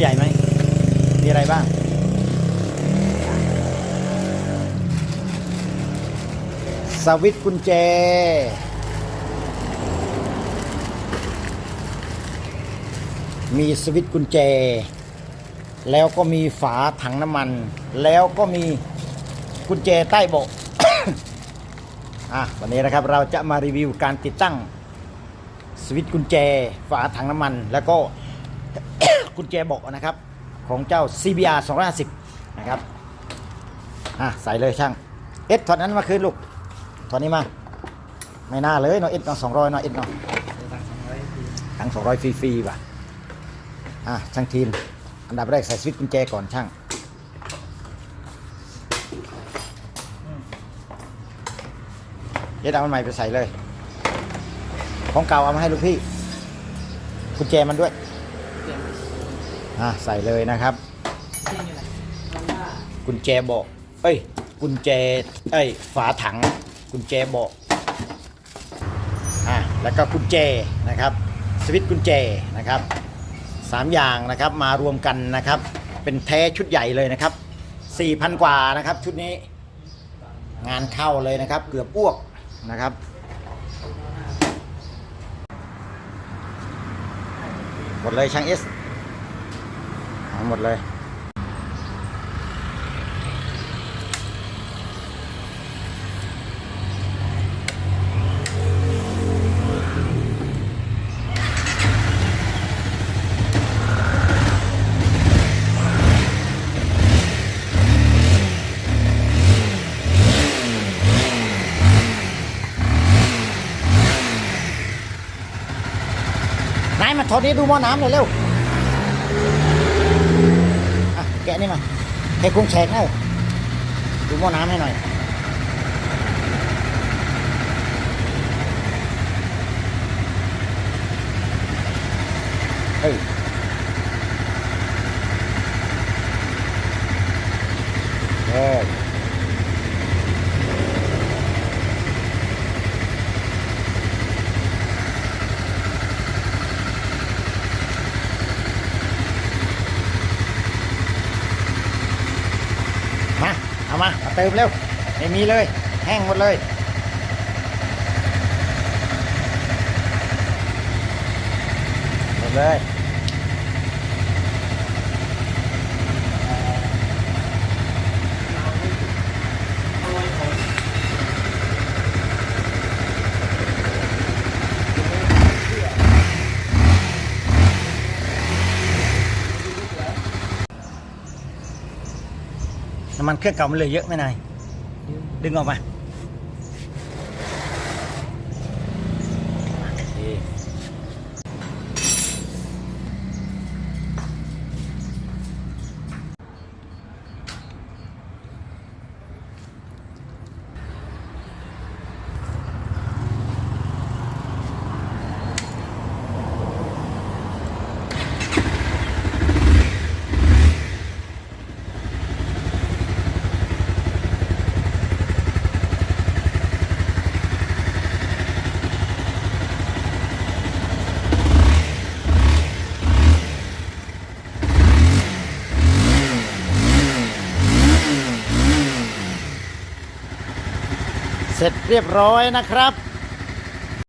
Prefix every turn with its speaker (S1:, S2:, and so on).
S1: ใหญ่ไหม มีอะไรบ้าง สวิตกุญแจ มีสวิตกุญแจ แล้วก็มีฝาถังน้ำมัน แล้วก็มีกุญแจใต้เบาะอะวันนี้นะครับเราจะมารีวิวการติดตั้งสวิตช์กุญแจ ฝาถังน้ำมัน แล้วก็ กุญแจบาะนะครับ ของเจ้า CBR 250 นะครับ อะ ใส่เลยช่าง เอ็ดถอดนั้นมาคืนลูก ถอดนี้มา ไม่น่าเลยเนาะเอ็ดเนาะสองร้อยเนาะเอ็ดเนาะทั้งสองร้อยฟรีๆว่ะ อะ ช่างทีม อันดับแรกใส่สวิตช์กุญแจก่อนช่างเอ็ดเอาใหม่ไปใส่เลย ของเก่าเอามาให้ลูกพี่กุญแจมันด้วย อะใส่เลยนะครับ กุญแจเบาะเอ้ย กุญแจเอ้ยฝาถัง กุญแจเบาะอะแล้วก็กุญแจนะครับสวิตช์กุญแจนะครับสามอย่างนะครับมารวมกันนะครับ เป็นแท้ชุดใหญ่เลยนะครับสี่พันกว่านะครับ ชุดนี้งานเข้าเลยนะครับ เกือบอ้วกนะครับหมดเลยช่างเอส เอาหมดเลยนายมาถอดนี้ดูหม้อน้ำหน่อยเร็วอะ แกะนี่มาให้คุ้งแฉกหน่อยดูหม้อน้ำให้หน่อยเฮ้ยเฮ้ยมา เอามามาเติมเร็วไม่มีเลย แห้งหมดเลยหมดเลย น้ำมันเครื่องเก่ามันเหลยเยอะไหมนายดึงออกมา เสร็จเรียบร้อยนะครับ